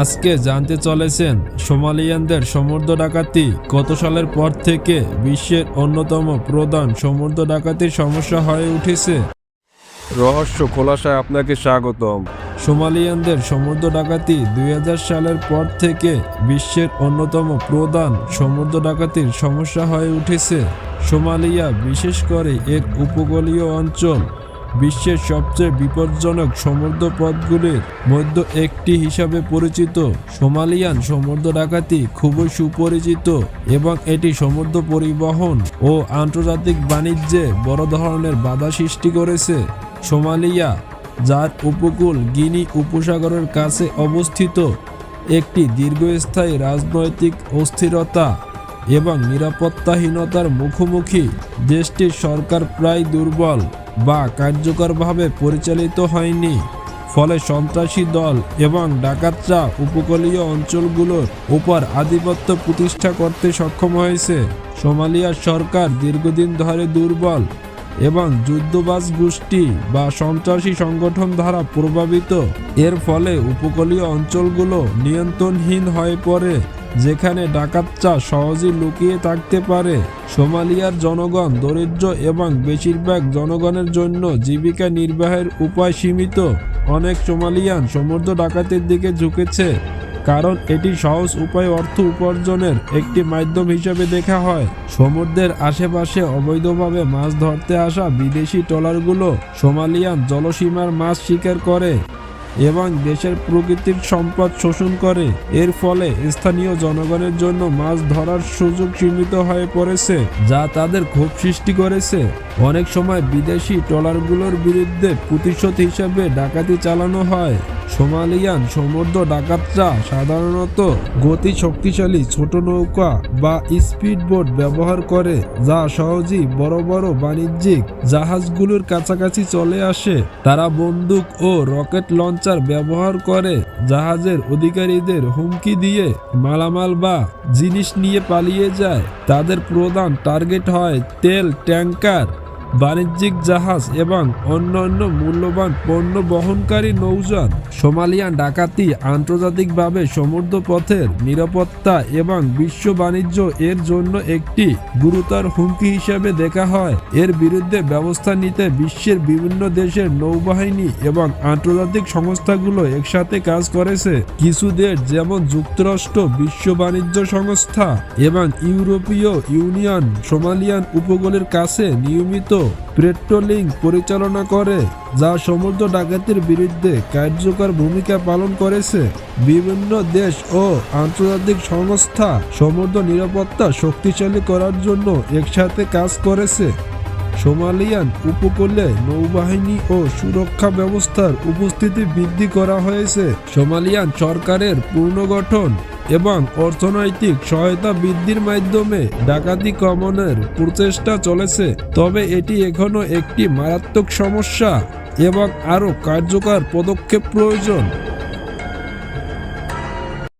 আজকে জানতে চলেছেন সোমালিয়ানদের সমুদ্র ডাকাতি কত সালের পর থেকে বিশ্বের অন্যতম প্রধান সমুদ্র ডাকাতির সমস্যা হয়ে উঠেছে। রহস্য খোলাসায় আপনাকে স্বাগতম। সোমালিয়ানদের সমুদ্র ডাকাতি দুই হাজার সালের পর থেকে বিশ্বের অন্যতম প্রধান সমুদ্র ডাকাতির সমস্যা হয়ে উঠেছে। সোমালিয়া বিশেষ করে এর উপকূলীয় অঞ্চল বিশ্বের সবচেয়ে বিপজ্জনক সমুদ্র পথগুলির মধ্যে একটি হিসাবে পরিচিত। সোমালিয়ান সমুদ্র ডাকাতি খুবই সুপরিচিত এবং এটি সমুদ্র পরিবহন ও আন্তর্জাতিক বাণিজ্যে বড় ধরনের বাধা সৃষ্টি করেছে। সোমালিয়া, যার উপকূল গিনি উপসাগরের কাছে অবস্থিত, একটি দীর্ঘস্থায়ী রাজনৈতিক অস্থিরতা এবং নিরাপত্তাহীনতার মুখোমুখি। দেশটির সরকার প্রায় দুর্বল। বা কার্যকরভাবে পরিচালিত হয়নি। ফলে সন্ত্রাসী দল এবং ডাকাতরা উপকূলীয় অঞ্চলগুলোর উপর আধিপত্য প্রতিষ্ঠা করতে সক্ষম হয়েছে। সোমালিয়ার সরকার দীর্ঘদিন ধরে দুর্বল এবং যুদ্ধবাজ গোষ্ঠী বা সন্ত্রাসী সংগঠন দ্বারা প্রভাবিত। এর ফলে উপকূলীয় অঞ্চলগুলো নিয়ন্ত্রণহীন হয়ে পড়ে। যেখানে ডাকাতরা সহজেই লুকিয়ে থাকতে পারে। সোমালিয়ার জনগণ দরিদ্র এবং বেশিরভাগ জনগণের জন্য জীবিকা নির্বাহের উপায় সীমিত। অনেক সোমালিয়ান সমুদ্র ডাকাতির দিকে ঝুঁকেছে, কারণ এটি সহজ উপায় অর্থ উপার্জনের একটি মাধ্যম হিসেবে দেখা হয়। সমুদ্রের আশেপাশে অবৈধভাবে মাছ ধরতে আসা বিদেশি ট্রলারগুলো সোমালিয়ান জলসীমার মাছ শিকার করে। এবং দেশের প্রকৃতির সম্পদ শোষণ করে। এর ফলে স্থানীয় জনগণের জন্য মাছ ধরার সুযোগ সীমিত হয়ে পড়েছে, যা তাদের ক্ষোভ সৃষ্টি করেছে। অনেক সময় বিদেশি ট্রলারগুলোর বিরুদ্ধে প্রতিশোধ হিসেবে ডাকাতি চালানো হয়। সোমালিয়ান সমুদ্র ডাকাতরা সাধারণত গতি শক্তিশালী ছোট নৌকা বা স্পিড বোট ব্যবহার করে, যা সহজেই বড় বড় বাণিজ্যিক জাহাজগুলোর কাছাকাছি চলে আসে। তারা বন্দুক ও রকেট লঞ্চার ব্যবহার করে, জাহাজের অধিকারীদের হুমকি দিয়ে মালামাল বা জিনিস নিয়ে পালিয়ে যায়। তাদের প্রধান টার্গেট হয় তেল ট্যাঙ্কার বাণিজ্যিক জাহাজ এবং অন্যান্য মূল্যবান পণ্য বহনকারী নৌযান, সোমালিয়ান ডাকাতি, আন্তর্জাতিকভাবে সমুদ্র পথের নিরাপত্তা এবং বিশ্ব বাণিজ্য এর জন্য একটি গুরুতর হুমকি হিসেবে দেখা হয়। এর বিরুদ্ধে ব্যবস্থা নিতে বিশ্বের বিভিন্ন দেশের নৌবাহিনী এবং আন্তর্জাতিক সংস্থাগুলো একসাথে কাজ করেছে। কিছু দেশ যেমন যুক্তরাষ্ট্র, বিশ্ব বাণিজ্য সংস্থা এবং ইউরোপীয় ইউনিয়ন, সোমালিয়ান উপকূলের কাছে নিয়মিত পেট্রোলিং পরিচালনা করে, যা সমুদ্র ডাকাতির বিরুদ্ধে কার্যকর ভূমিকা পালন করেছে। বিভিন্ন দেশ ও আন্তর্জাতিক সংস্থা সমুদ্র নিরাপত্তা শক্তিশালী করার জন্য একসাথে কাজ করেছে। সোমালিয়ান উপকূলে নৌবাহিনী ও সুরক্ষা ব্যবস্থার উপস্থিতি বৃদ্ধি করা হয়েছে। সোমালিয়ান সরকারের পুনর্গঠন এবং অর্থনৈতিক সহায়তা বৃদ্ধির মাধ্যমে ডাকাতি কমনের প্রচেষ্টা চলেছে। তবে এটি এখনও একটি মারাত্মক সমস্যা এবং আরও কার্যকর পদক্ষেপ প্রয়োজন।